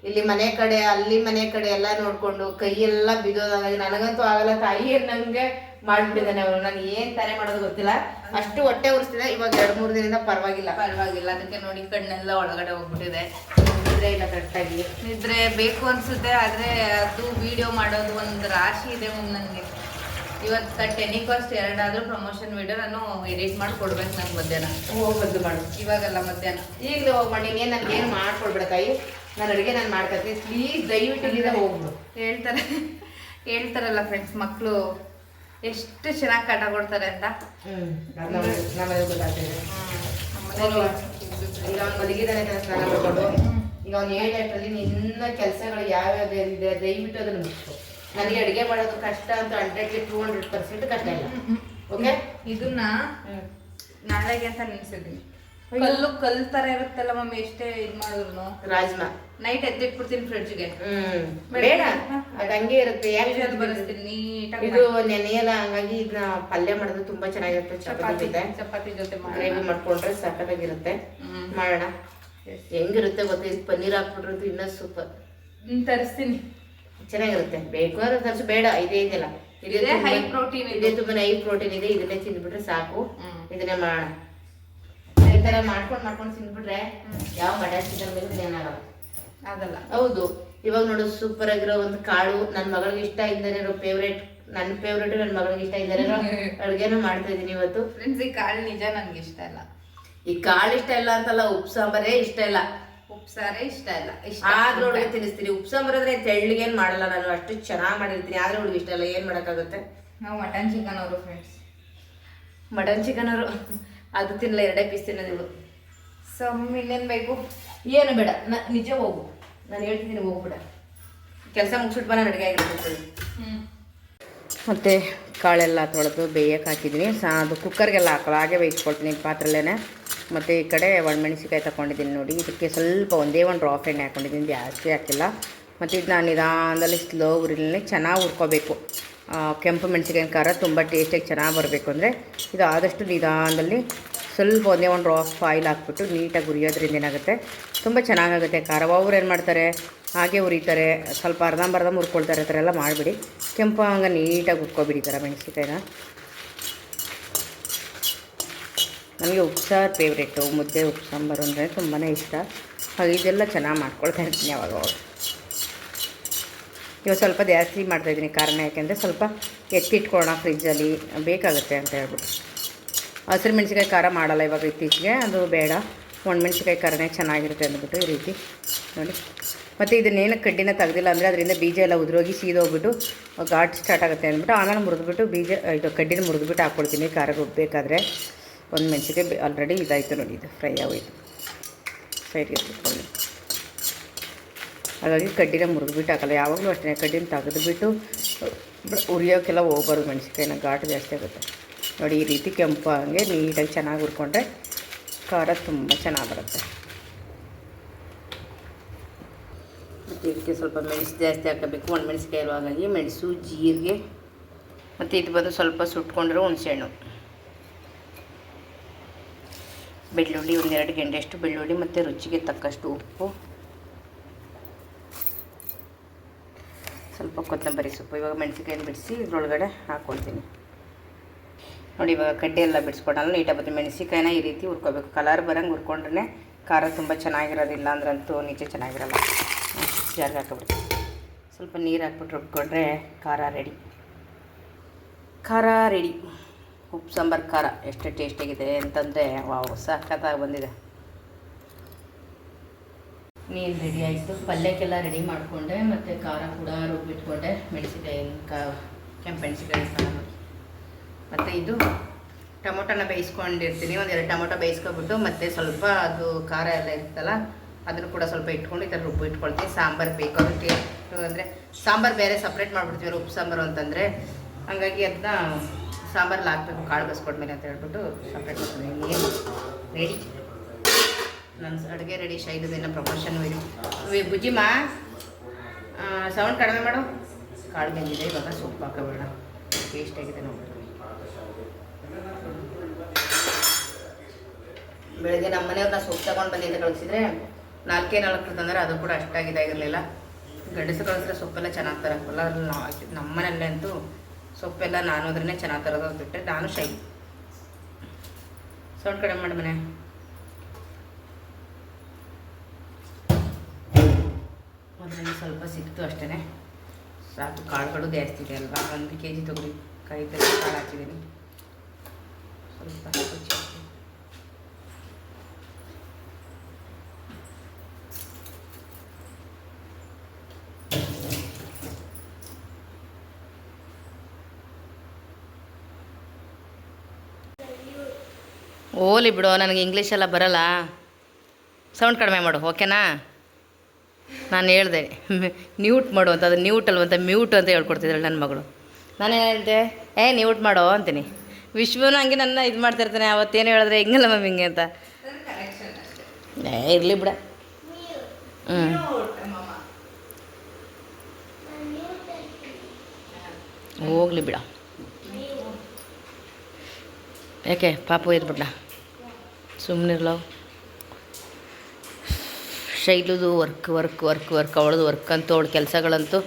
ಇಲ್ಲಿ ಮನೆ ಕಡೆ ಅಲ್ಲಿ ಮನೆ ಕಡೆ ಎಲ್ಲ ನೋಡ್ಕೊಂಡು ಕೈಯೆಲ್ಲ ಬಿದ್ದೋದಾಗ ನನಗಂತೂ ಆಗಲ್ಲ ತಾಯಿ ನಂಗೆ ಮಾಡ್ಬಿಟ್ಟಿದ್ದಾನೆ ಅವರು. ನಾನು ಏನ್ ತಾನೇ ಮಾಡೋದು ಗೊತ್ತಿಲ್ಲ. ಅಷ್ಟು ಹೊಟ್ಟೆ ಉರಿಸ್ತಿದೆ. ಇವಾಗ ಎರಡ್ ಮೂರು ದಿನದಿಂದ ಪರವಾಗಿಲ್ಲ. ಪರವಾಗಿಲ್ಲ. ಅದಕ್ಕೆ ನೋಡಿ ಕಣ್ಣೆಲ್ಲ ಒಳಗಡೆ ಹೋಗ್ಬಿಟ್ಟಿದೆ. ನಿದ್ರೆ ಇಲ್ಲ ಕರೆಕ್ಟಾಗಿ. ನಿದ್ರೆ ಬೇಕು ಅನ್ಸುತ್ತೆ ಆದ್ರೆ ಅದು ವಿಡಿಯೋ ಮಾಡೋದು ಒಂದು ರಾಶಿ ಇದೆ ನನಗೆ ಇವತ್ತು ಟೆನಿಕಾಸ್ಟ್ ಎರಡಾದ್ರೂ ಪ್ರಮೋಷನ್ ವಿಡಿಯೋ ನಾನು ಎಡಿಟ್ ಮಾಡಿ ಕೊಡ್ಬೇಕು ನಂಗೆ ಮಧ್ಯಾಹ್ನ. ಹೋಗಿ ಬದ್ದು ಮಾಡು. ಇವಾಗಲ್ಲ ಮಧ್ಯಾಹ್ನ. ಈಗಲೇ ಹೋಗಿ ಮಾಡಿ. ಏನು ನನ್ಗೆ ಏನು ಮಾಡ್ಕೊಡ್ಬೇಡ ತಾಯಿ. ನಾನು ಅಡುಗೆ ನಾನು ಮಾಡ್ಕೊತೀನಿ ಪ್ಲೀಸ್ ದಯವಿಟ್ಟು ಇಲ್ಲಿಂದ ಹೋಗ್ಬಿಡು. ಹೇಳ್ತಾರೆ. ಹೇಳ್ತಾರಲ್ಲ ಫ್ರೆಂಡ್ಸ್ ಮಕ್ಕಳು ಎಷ್ಟು ಚೆನ್ನಾಗಿ ಕಾಟ ಕೊಡ್ತಾರೆ ಅಂತ? ಈಗ ಅವ್ನು ಮಲಗಿದಾನೆ ಅಂತ ಸ್ನಾನ ಮಾಡ್ಕೊಂಡು ಈಗ ಅವ್ನು ಏಳು ಅಷ್ಟರಲ್ಲಿ ನಿನ್ನ ಕೆಲಸಗಳು ಯಾವ್ಯಾವ್ದು ಇದೆ ದಯವಿಟ್ಟು ಅದನ್ನು ಮುಗಿಸ್ಕೊ. ನನಗೆ ಅಡುಗೆ ಮಾಡೋದು ಕಷ್ಟ ಅಂತ ಹಂಡ್ರೆಡ್ಗೆ ಟೂ ಹಂಡ್ರೆಡ್ ಪರ್ಸೆಂಟ್ ಕಷ್ಟ ಇಲ್ಲ. ಓಕೆ ಇದನ್ನ ನಾಳೆಗೆ ಅಂತ ನೆನ್ಸಿದ್ದೀನಿ ಕಲ್ಲು ಕಲ್ ತರ ಇರುತ್ತಲ್ಲ ಮಮ್ಮಿ ಎಷ್ಟೇ ಇದ್ ಮಾಡಿದ್ರು ರಾಜ್ಮಾ. ನೈಟ್ ಎದ್ದಿಟ್ಬಿಡ್ತೀನಿ ಫ್ರಿಡ್ಜ್ಗೆ ಹ್ಮ್. ಬೇಡ. ಅದು ಹಂಗೆ ಇರುತ್ತೆ. ಯಾಕೆ ಬರಿಸ್ತೀನಿ ನೀಟಾಗಿ ಇದು ನೆನೆಯಲ್ಲ ಹಂಗಾಗಿ ಇದನ್ನ ಪಲ್ಯ ಮಾಡಿದ್ರೆ ತುಂಬಾ ಚೆನ್ನಾಗಿರುತ್ತೆ. ಚಪಾತಿ ಜೊತೆ. ಚಪಾತಿ ಜೊತೆ ಗ್ರೇವಿ ಮಾಡ್ಕೊಂಡ್ರೆ ಸಖತ್ತಾಗಿರುತ್ತೆ. ಮಾಡೋಣ. ಹೆಂಗಿರುತ್ತೆ ಗೊತ್ತಾ? ಇದು ಪನ್ನೀರ್ ಹಾಕ್ಬಿಟ್ರಂತೂ ಇನ್ನೂ ಸೂಪರ್ ತರಿಸ್ತೀನಿ. ಚೆನ್ನಾಗಿರುತ್ತೆ. ಬೇಕು ಅಂದ್ರೆ ತರಿಸು. ಬೇಡ ಇದೇ ಇದೆಯಲ್ಲ ಇದೇ ಹೈ ಪ್ರೋಟೀನ್ ಇದೆ. ತುಂಬಾ ಹೈ ಪ್ರೋಟೀನ್ ಇದೆ. ಇದನ್ನೇ ತಿಂದ್ಬಿಟ್ರೆ ಸಾಕು. ಇದನ್ನೇ ಮಾಡೋಣ. ತರ ಮಾಡ್ಕೊಂಡು ಮಾಡ್ಕೊಂಡು ತಿಂದ್ಬಿಟ್ರೆ ಯಾವ ಮಟನ್ ಚಿಕನ್ ಬೇಕು ಏನಾಗಲ್ಲ ಆಗಲ್ಲ. ಹೌದು. ಇವಾಗ ನೋಡು ಸೂಪರ್ ಆಗಿರೋ ಒಂದು ಕಾಳು ನನ್ನ ಮಗಳಿಗೆ ಇಷ್ಟ ಇದ್ದಾರೆ ಇರೋ ಫೇವ್ರೇಟ್ ನನ್ನ ಫೇವ್ರೇಟ್ ನನ್ನ ಮಗಳಿಗೆ ಇಷ್ಟ ಇದ್ದಾರೆ ಅಡುಗೆನೂ ಮಾಡ್ತಾ ಇದ್ದೀನಿ ಇವತ್ತು. ಫ್ರೆಂಡ್ಸ್ ಈ ಕಾಳು ನಿಜ ನನಗೆ ಇಷ್ಟ ಇಲ್ಲ. ಈ ಕಾಳು ಇಷ್ಟ ಇಲ್ಲ ಅಂತಲ್ಲ ಉಪ್ಪು ಸಾಂಬಾರೇ ಇಷ್ಟ ಇಲ್ಲ. ಉಪ್ಸಾರೇ ಇಷ್ಟ ಇಲ್ಲ. ಇಷ್ಟ ಆದ್ರೂ ಹುಡುಗಿ ತಿನ್ನಿಸ್ತೀನಿ. ಉಪ್ಪು ಸಾಂಬಾರ್ ಅಂದ್ರೆ ತೆಳ್ಳಗೇನ್ ಮಾಡಲ್ಲ ನಾನು. ಅಷ್ಟು ಚೆನ್ನಾಗಿ ಮಾಡಿರ್ತೀನಿ. ಆದ್ರೆ ಹುಡುಗಿ ಇಷ್ಟ ಇಲ್ಲ. ಏನು ಮಾಡೋಕ್ಕಾಗುತ್ತೆ? ನಾವು ಮಟನ್ ಚಿಕನ್ ಅವರು ಫ್ರೆಂಡ್ಸ್ ಮಟನ್ ಚಿಕನ್ ಅವರು. ಅದು ತಿನ್ನಲ್ಲ ಎರಡೇ ಪೀಸ್ ತಿನ್ನೋದಿಳು ಸೊ ಇನ್ನೇನು ಬೇಕು? ಏನು ಬೇಡ ನಾ ನಿಜ ಹೋಗು. ನಾನು ಹೇಳ್ತಿದ್ದೀನಿ ಹೋಗ್ಬಿಡ. ಕೆಲಸ ಮುಗಿಸ್ಬಿಟ್ಟು ಬಾ ನಾನು ಅಡುಗೆ ಆಗಿರ್ಬೋದು ಹ್ಞೂ ಮತ್ತು ಕಾಳೆಲ್ಲ ತೊಳೆದು ಬೇಯಕ್ಕೆ ಹಾಕಿದ್ದೀನಿ. ಸಾ ಅದು ಕುಕ್ಕರ್ಗೆಲ್ಲ ಹಾಕಲ್ಲ ಹಾಗೆ ಬೇಯಿಸ್ಕೊಳ್ತೀನಿ ಪಾತ್ರೆಲ್ಲೇ ಮತ್ತು ಈ ಕಡೆ ಒಣಮೆಣಸಿಕಾಯಿ ತಗೊಂಡಿದ್ದೀನಿ ನೋಡಿ. ಇದಕ್ಕೆ ಸ್ವಲ್ಪ ಒಂದೇ ಒಂದು ಡ್ರಾಪ್ ಎಣ್ಣೆ ಹಾಕ್ಕೊಂಡಿದ್ದೀನಿ ಜಾಸ್ತಿ ಹಾಕಿಲ್ಲ. ಮತ್ತು ಇದು ನಾನು ನಿಧಾನದಲ್ಲಿ ಸ್ಲೋ ಉರಿಲಿ ಚೆನ್ನಾಗಿ ಹುರ್ಕೋಬೇಕು. ಕೆಂಪು ಮೆಣಸಿಕಾಯಿ ಖಾರ ತುಂಬ ಟೇಸ್ಟಾಗಿ ಚೆನ್ನಾಗಿ ಬರಬೇಕು ಅಂದರೆ ಇದು ಆದಷ್ಟು ನಿಧಾನದಲ್ಲಿ ಸ್ವಲ್ಪ ಒಂದೇ ಒಂದು ಡ್ರಾಪ್ ಆಯಿಲ್ ಹಾಕ್ಬಿಟ್ಟು ನೀಟಾಗಿ ಉರಿಯೋದ್ರಿಂದ ಏನಾಗುತ್ತೆ? ತುಂಬ ಚೆನ್ನಾಗಾಗುತ್ತೆ. ಖಾರ ಅವ್ರು ಏನು ಮಾಡ್ತಾರೆ? ಹಾಗೆ ಹುರಿತಾರೆ. ಸ್ವಲ್ಪ ಅರ್ಧಂಬರ್ಧ ಹುರ್ಕೊಳ್ತಾರೆ ಆ ಥರ ಎಲ್ಲ ಮಾಡಿಬಿಡಿ. ಕೆಂಪು ಹಂಗೆ ನೀಟಾಗಿ ಹುರ್ಕೊಬಿಡಿ ಈ ಥರ ಮೆಣಸಿಕಾಯಿನ ನನಗೆ ಉಪ್ಸಾರು ಫೇವ್ರೇಟು ಮುದ್ದೆ ಉಪ್ಪು ಸಾಂಬಾರು ಅಂದರೆ ತುಂಬಾ ಇಷ್ಟ. ಹಾಗೆ ಇದೆಲ್ಲ ಚೆನ್ನಾಗಿ ಮಾಡ್ಕೊಳ್ತಾ ಇರ್ತೀನಿ ಯಾವಾಗ. ಇವಾಗ ಸ್ವಲ್ಪ ಜಾಸ್ತಿ ಮಾಡ್ತಾಯಿದ್ದೀನಿ ಕಾರಣ ಯಾಕೆಂದರೆ ಸ್ವಲ್ಪ ಎತ್ತಿಟ್ಕೊಳ್ಳೋಣ ಫ್ರಿಜ್ಜಲ್ಲಿ, ಬೇಕಾಗುತ್ತೆ ಅಂತ ಹೇಳ್ಬಿಟ್ಟು. ಹಸಿರು ಮೆಣಸಿಕಾಯಿ ಖಾರ ಮಾಡಲ್ಲ ಇವಾಗ ಇತ್ತೀಚೆಗೆ, ಅದು ಬೇಡ. ಒಣಮೆಣ್ಸಿಕಾಯಿ ಖಾರನೇ ಚೆನ್ನಾಗಿರುತ್ತೆ ಅಂದ್ಬಿಟ್ಟು ಈ ರೀತಿ. ನೋಡಿ. ಮತ್ತು ಇದನ್ನೇನು ಕಡ್ಡಿನ ತೆಗ್ದಿಲ್ಲ ಅಂದರೆ ಅದರಿಂದ ಬೀಜ ಎಲ್ಲ ಉದುರೋಗಿ ಸೀದೋಗ್ಬಿಟ್ಟು ಘಾಟ್ ಸ್ಟಾರ್ಟ್ ಆಗುತ್ತೆ ಅಂದ್ಬಿಟ್ಟು ಆಮೇಲೆ ಮುರಿದ್ಬಿಟ್ಟು ಬೀಜ, ಇದು ಕಡ್ಡಿನ ಮುರಿದ್ಬಿಟ್ಟು ಹಾಕ್ಕೊಳ್ತೀನಿ, ಖಾರ ರುಬ್ಬಬೇಕಾದ್ರೆ ಒಂದು ಮೆಣಸಿಗೆ ಆಲ್ರೆಡಿ ಇದಾಯಿತು ನೋಡಿ, ಇದು ಫ್ರೈ ಆಗೋಯ್ತು. ಸೈಡ್ಗೆ ಇಟ್ಕೊಂಡು ಹಾಗಾಗಿ ಕಡ್ಡಿನ ಮುರಿದ್ಬಿಟ್ಟು ಹಾಕಲ್ಲ. ಯಾವಾಗಲೂ ಅಷ್ಟೇ, ಕಡ್ಡಿನ ತೆಗೆದುಬಿಟ್ಟು ಉರಿಯೋಕ್ಕೆಲ್ಲ ಹೋಗ್ಬಾರ್ದು ಮೆಣಸಿನ್ಕಾಯಿನ ಘಾಟ್ ಜಾಸ್ತಿ ಆಗುತ್ತೆ. ನೋಡಿ, ಈ ರೀತಿ ಕೆಂಪು ಹಂಗೆ ನೀಟಾಗಿ ಚೆನ್ನಾಗಿ ಹುರ್ಕೊಂಡ್ರೆ ಖಾರ ತುಂಬ ಚೆನ್ನಾಗಿ ಬರುತ್ತೆ. ಮತ್ತು ಇದಕ್ಕೆ ಸ್ವಲ್ಪ ಮೆಣಸು ಜಾಸ್ತಿ ಹಾಕಬೇಕು. ಒಣ ಮೆಣಸಿಕಾಯಿ ಹಾಗಾಗಿ ಮೆಣಸು, ಜೀರಿಗೆ, ಮತ್ತು ಇದು ಬಂದು ಸ್ವಲ್ಪ ಸುಟ್ಕೊಂಡಿರೋ ಹುಣಸೆಹಣ್ಣು. ಬೆಳ್ಳುಳ್ಳಿ ಒಂದೆರಡು ಗೆಂಡೆಯಷ್ಟು ಬೆಳ್ಳುಳ್ಳಿ ಮತ್ತು ರುಚಿಗೆ ತಕ್ಕಷ್ಟು ಉಪ್ಪು ಸ್ವಲ್ಪ ಕೊತ್ತಂಬರಿ ಸೊಪ್ಪು, ಇವಾಗ ಮೆಣಸಿನ್ಕಾಯಿನ ಬಿಡಿಸಿ ಇದ್ರೊಳಗಡೆ ಹಾಕ್ಕೊಳ್ತೀನಿ ನೋಡಿ, ಇವಾಗ ಕಡ್ಡಿ ಎಲ್ಲ ಬಿಡಿಸ್ಕೊಡಲ್ಲ ನೀಟಾಗಿ ಬರ್ತೀನಿ ಮೆಣಸಿನ್ಕಾಯಿನ ಈ ರೀತಿ ಹುರ್ಕೋಬೇಕು. ಕಲರ್ ಬರೋಂಗೆ ಹುರ್ಕೊಂಡ್ರೆ ಖಾರ ತುಂಬ ಚೆನ್ನಾಗಿರೋದಿಲ್ಲ ಅಂದ್ರಂತೂ ನಿಜ ಚೆನ್ನಾಗಿರಲ್ಲ. ಜಾರಿಗೆ ಹಾಕೊಬಿಡ್ತೀನಿ. ಸ್ವಲ್ಪ ನೀರು ಹಾಕ್ಬಿಟ್ಟು ರುಬ್ಕೊಂಡ್ರೆ ಖಾರ ರೆಡಿ ಖಾರ ರೆಡಿ ಉಪ್ಪು, ಸಾಂಬಾರು, ಖಾರ. ಎಷ್ಟು ಟೇಸ್ಟಿಯಾಗಿದೆ ಅಂತಂದರೆ, ವಾವ್, ಸಖತ್ತಾಗಿ ಬಂದಿದೆ. ನೀರು ರೆಡಿ ಆಯಿತು. ಪಲ್ಯಕ್ಕೆಲ್ಲ ರೆಡಿ ಮಾಡಿಕೊಂಡೆ. ಮತ್ತು ಖಾರ ಕೂಡ ರುಬ್ಬಿಟ್ಕೊಂಡೆ. ಮೆಣಸಿನ್ಕಾಯಿ, ಕಾ, ಕೆಂಪು ಸಾರು ಮತ್ತು ಇದು ಟೊಮೊಟೊನ ಬೇಯಿಸ್ಕೊಂಡಿರ್ತೀನಿ. ಒಂದೆರಡು ಟೊಮೊಟೊ ಬೇಯಿಸ್ಕೊಬಿಟ್ಟು, ಮತ್ತು ಸ್ವಲ್ಪ ಅದು ಖಾರ ಎಲ್ಲ ಇರುತ್ತಲ್ಲ ಅದನ್ನು ಕೂಡ ಸ್ವಲ್ಪ ಇಟ್ಕೊಂಡು ಈ ಥರ ರುಬ್ಬು ಇಟ್ಕೊಳ್ತೀನಿ ಸಾಂಬಾರು ಬೇಕು. ಅದು ಟೇಸ್ಟ್ ಅಂದರೆ ಸಾಂಬಾರು ಬೇರೆ ಸಪ್ರೇಟ್ ಮಾಡಿಬಿಡ್ತೀವಿ ಉಪ್ಪು ಸಾಂಬಾರು ಅಂತಂದರೆ. ಹಂಗಾಗಿ ಅದನ್ನ ಸಾಂಬಾರಲ್ಲಿ ಹಾಕ್ಬೇಕು, ಕಾಳು ಬಸ್ಕೊಟ್ಮೇಲೆ ಅಂತ ಹೇಳ್ಬಿಟ್ಟು ಸಪ್ರೇಟ್ ಮಾಡ್ತೀನಿ ರೆಡಿ ನನ್ನ ಅಡುಗೆ ರೆಡಿ ಶೈಲದೇನ ಪ್ರಮೋಷನ್ ಬುಜ್ಜಿಮ್ಮ ಸೌಂಡ್ ಕಡಿಮೆ ಮಾಡು. ಕಾಳು ಬೆಂದಿದೆ ಇವಾಗ ಸೊಪ್ಪು ಹಾಕೋಬೇಡ. ಟೇಸ್ಟ್ ಆಗಿದೆ ನೋಡಿ. ಬೆಳಿಗ್ಗೆ ನಮ್ಮ ಮನೆಯವ್ರನ್ನ ಸೊಪ್ಪು ತಗೊಂಡು ಅಂತ ಕಳಿಸಿದ್ರೆ, ನಾಲ್ಕೇ ನಾಲ್ಕು ತಂದರೆ ಅದು ಕೂಡ ಅಷ್ಟಾಗಿದೆ ಆಗಿರಲಿಲ್ಲ. ಗಂಡಸು ಕಳಿಸಿದ್ರೆ ಸೊಪ್ಪೆಲ್ಲ ಚೆನ್ನಾಗಿ ತರಕ್ಕಲ್ಲ. ಅದ್ರಲ್ಲಿ ನಮ್ಮ ಮನೆಯಲ್ಲೇ ಅಂತೂ ಸೊಪ್ಪೆಲ್ಲ ನಾನು ಅದ್ರನ್ನೇ ಚೆನ್ನಾಗಿ ತರೋದು ಅಂತ ನಾನು ಶೈ ಸೌಂಡ್ ಕಡಿಮೆ ಮಾಡಿ ಮನೆ. ಅದರಲ್ಲಿ ಸ್ವಲ್ಪ ಸಿಕ್ತು ಅಷ್ಟೇ ಸಾಕು, ಕಾಳುಗಳು ಜಾಸ್ತಿ ಇದೆ ಅಲ್ವಾ? ಒಂದು ಕೆ ಜಿ ತೊಗರಿ ಕಾಯಿ ಕಾಳು ಹಾಕಿದ್ದೀನಿ. ಸ್ವಲ್ಪ ಓಲಿ ಬಿಡು, ನನಗೆ ಇಂಗ್ಲೀಷೆಲ್ಲ ಬರಲ್ಲ. ಸೌಂಡ್ ಕಡಿಮೆ ಮಾಡು ಓಕೆನಾ ನಾನು ಹೇಳಿದೆ ನ್ಯೂಟ್ ಮಾಡು ಅಂತ ಅದು ನ್ಯೂಟ್ ಅಲ್ವಂತ ಮ್ಯೂಟ್ ಅಂತ ಹೇಳ್ಕೊಡ್ತಿದ್ದಾಳೆ ನನ್ನ ಮಗಳು. ನಾನು ಹೇಳಿದೆ ಏ ನ್ಯೂಟ್ ಮಾಡೋ ಅಂತೀನಿ. ವಿಶ್ವನು ಹಂಗೆ ನನ್ನ ಇದು ಮಾಡ್ತಿರ್ತಾನೆ ಅವತ್ತೇನು ಹೇಳಿದ್ರೆ ಹಿಂಗಲ್ಲ ಮಮ್ಮಿ ಹಿಂಗೆ ಅಂತ. ಏ ಇರಲಿ ಬಿಡ. ಹ್ಞೂ ಹೋಗ್ಲಿ ಬಿಡ. ಯಾಕೆ ಪಾಪು ಇದ್ಬಿಡ ಸುಮ್ಮನಿರ್ಲವ್ ಶೈಲುದು ವರ್ಕ್ ವರ್ಕ್ ವರ್ಕ್ ವರ್ಕ್, ಅವಳದು ವರ್ಕ್ ಅಂತ ಅವಳು ಕೆಲಸಗಳಂತೂ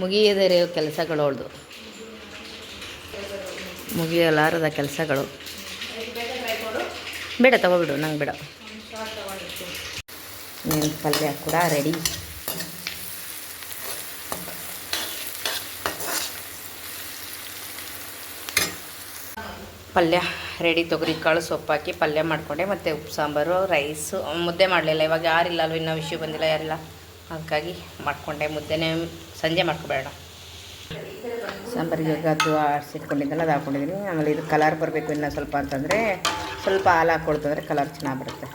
ಮುಗಿಯದೇ ರೇ ಕೆಲಸಗಳು ಅವಳದು. ಮುಗಿಯಲಾರದ ಕೆಲಸಗಳು. ಬೇಡ ತಗೋಬಿಡು ನಂಗೆ ಬೇಡ. ನೀನು ಪಲ್ಯ ಕೂಡ ರೆಡಿ ಪಲ್ಯ. ರೆಡಿ ತೊಗರಿ, ಕಾಳು ಸೊಪ್ಪು ಹಾಕಿ ಪಲ್ಯ ಮಾಡಿಕೊಂಡೆ. ಮತ್ತು ಉಪ್ಪು, ಸಾಂಬಾರು, ರೈಸು ಮುದ್ದೆ ಮಾಡಲಿಲ್ಲ. ಇವಾಗ ಯಾರಿಲ್ಲ ಅಲ್ವ ಇನ್ನೂ ವಿಷಯ ಬಂದಿಲ್ಲ, ಯಾರಿಲ್ಲ. ಅದಕ್ಕಾಗಿ ಮಾಡಿಕೊಂಡೆ. ಮುದ್ದೆನೇ ಸಂಜೆ ಮಾಡ್ಕೊಬೇಡ ಸಾಂಬಾರಿಗೆ ಅದು ಆರಿಸಿಟ್ಕೊಂಡಿದ್ದಲ್ಲ, ಅದು ಹಾಕ್ಕೊಂಡಿದ್ದೀನಿ ಆಮೇಲೆ ಇದು ಕಲರ್ ಬರಬೇಕು ಇನ್ನೂ ಸ್ವಲ್ಪ ಅಂತಂದರೆ, ಸ್ವಲ್ಪ ಹಾಲು ಹಾಕ್ಕೊಳ್ತಂದ್ರೆ ಕಲರ್ ಚೆನ್ನಾಗಿ ಬರುತ್ತೆ.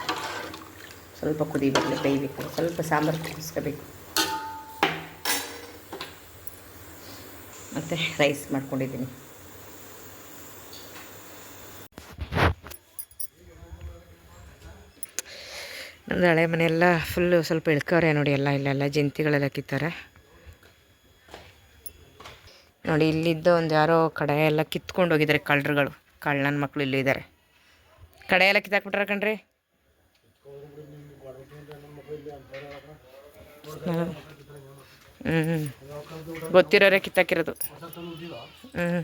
ಸ್ವಲ್ಪ ಕುದಿ ಬರಲಿ, ಬೇಯಬೇಕು. ಸ್ವಲ್ಪ ಸಾಂಬಾರು ಕುದಿಸ್ಕೋಬೇಕು. ಮತ್ತು ರೈಸ್ ಮಾಡ್ಕೊಂಡಿದ್ದೀನಿ. ನಮ್ಮದು ಹಳೆ ಮನೆಯೆಲ್ಲ ಫುಲ್ಲು ಸ್ವಲ್ಪ ಇಳ್ಕವ್ರೆ ನೋಡಿ ಎಲ್ಲ, ಇಲ್ಲೆಲ್ಲ ಜಂತಿಗಳೆಲ್ಲ ಕಿತ್ತಾರೆ. ನೋಡಿ ಇಲ್ಲಿದ್ದ ಒಂದು ಯಾರೋ ಕಡೆ ಎಲ್ಲ ಕಿತ್ಕೊಂಡು ಹೋಗಿದ್ದಾರೆ ಕಳ್ಳರುಗಳು. ಕಳ್ಳನ ಮಕ್ಕಳು ಇಲ್ಲಿ ಇದ್ದಾರೆ ಕಡೆ ಎಲ್ಲ ಕಿತ್ತಾಕ್ಬಿಟ್ರೆ ಕಣ್ರಿ ಹ್ಞೂ ಗೊತ್ತಿರೋರೆ ಕಿತ್ತಾಕಿರೋದು. ಹ್ಞೂ